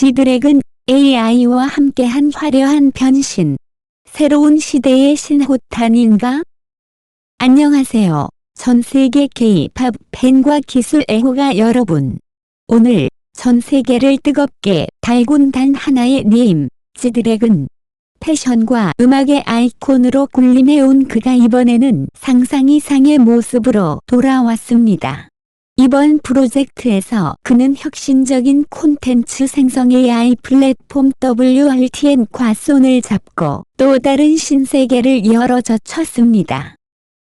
지드래곤 AI와 함께한 화려한 변신. 새로운 시대의 신호탄인가? 안녕하세요. 전 세계 K-팝 팬과 기술 애호가 여러분. 오늘 전 세계를 뜨겁게 달군 단 하나의 네임, 지드래곤. 패션과 음악의 아이콘으로 군림해온 그가 이번에는 상상 이상의 모습으로 돌아왔습니다. 이번 프로젝트에서 그는 혁신적인 콘텐츠 생성 AI 플랫폼 WRTN과 손을 잡고 또 다른 신세계를 열어젖혔습니다.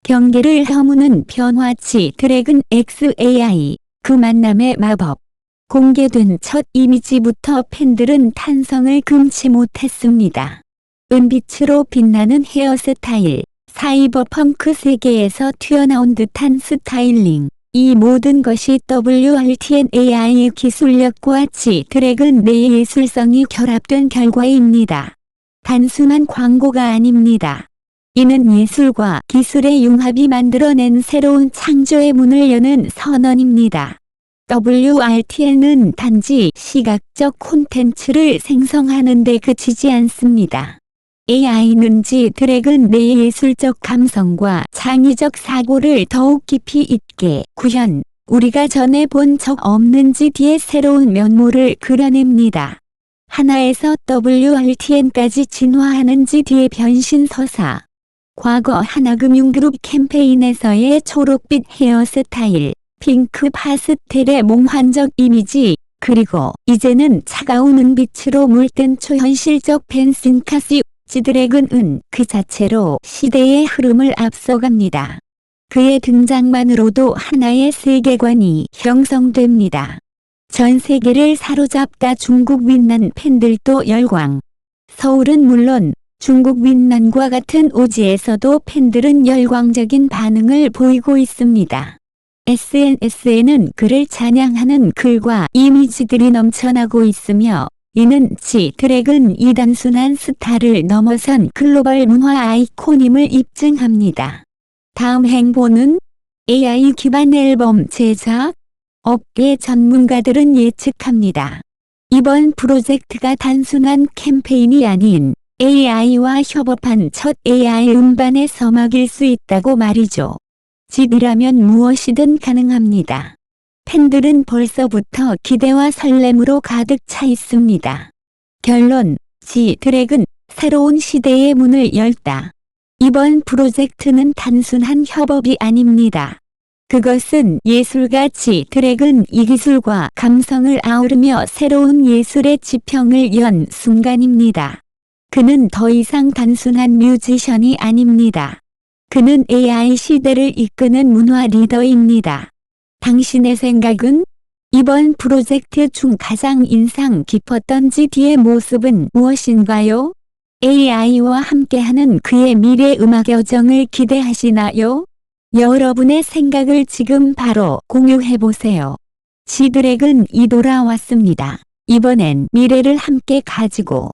경계를 허무는 변화치 드래곤 XAI, 그 만남의 마법. 공개된 첫 이미지부터 팬들은 탄성을 금치 못했습니다. 은빛으로 빛나는 헤어스타일, 사이버펑크 세계에서 튀어나온 듯한 스타일링. 이 모든 것이 WRTN AI의 기술력과 지 드래곤 내 예술성이 결합된 결과입니다. 단순한 광고가 아닙니다. 이는 예술과 기술의 융합이 만들어낸 새로운 창조의 문을 여는 선언입니다. WRTN은 단지 시각적 콘텐츠를 생성하는 데 그치지 않습니다. AI는 지 드래곤 내 예술적 감성과 창의적 사고를 더욱 깊이 있게 구현, 우리가 전에 본 적 없는 GD의 새로운 면모를 그려냅니다. 하나에서 WRTN까지 진화하는 GD의 변신 서사. 과거 하나금융그룹 캠페인에서의 초록빛 헤어스타일, 핑크 파스텔의 몽환적 이미지, 그리고 이제는 차가운 은빛으로 물든 초현실적 펜싱카시 지드래곤은 그 자체로 시대의 흐름을 앞서갑니다. 그의 등장만으로도 하나의 세계관이 형성됩니다. 전 세계를 사로잡다 중국 윈난 팬들도 열광. 서울은 물론 중국 윈난과 같은 오지에서도 팬들은 열광적인 반응을 보이고 있습니다. SNS에는 그를 찬양하는 글과 이미지들이 넘쳐나고 있으며 이는 지 드래곤 이 단순한 스타를 넘어선 글로벌 문화 아이콘임을 입증합니다. 다음 행보는 AI 기반 앨범 제작 업계 전문가들은 예측합니다. 이번 프로젝트가 단순한 캠페인이 아닌 AI와 협업한 첫 AI 음반의 서막일 수 있다고 말이죠. 집이라면 무엇이든 가능합니다. 팬들은 벌써부터 기대와 설렘으로 가득 차 있습니다. 결론, 지 드래곤, 새로운 시대의 문을 열다. 이번 프로젝트는 단순한 협업이 아닙니다. 그것은 예술가 지 드래곤 이 기술과 감성을 아우르며 새로운 예술의 지평을 연 순간입니다. 그는 더 이상 단순한 뮤지션이 아닙니다. 그는 AI 시대를 이끄는 문화 리더입니다. 당신의 생각은? 이번 프로젝트 중 가장 인상 깊었던 GD의 모습은 무엇인가요? AI와 함께하는 그의 미래 음악 여정을 기대하시나요? 여러분의 생각을 지금 바로 공유해보세요. 지드래곤이 돌아왔습니다. 이번엔 미래를 함께 가지고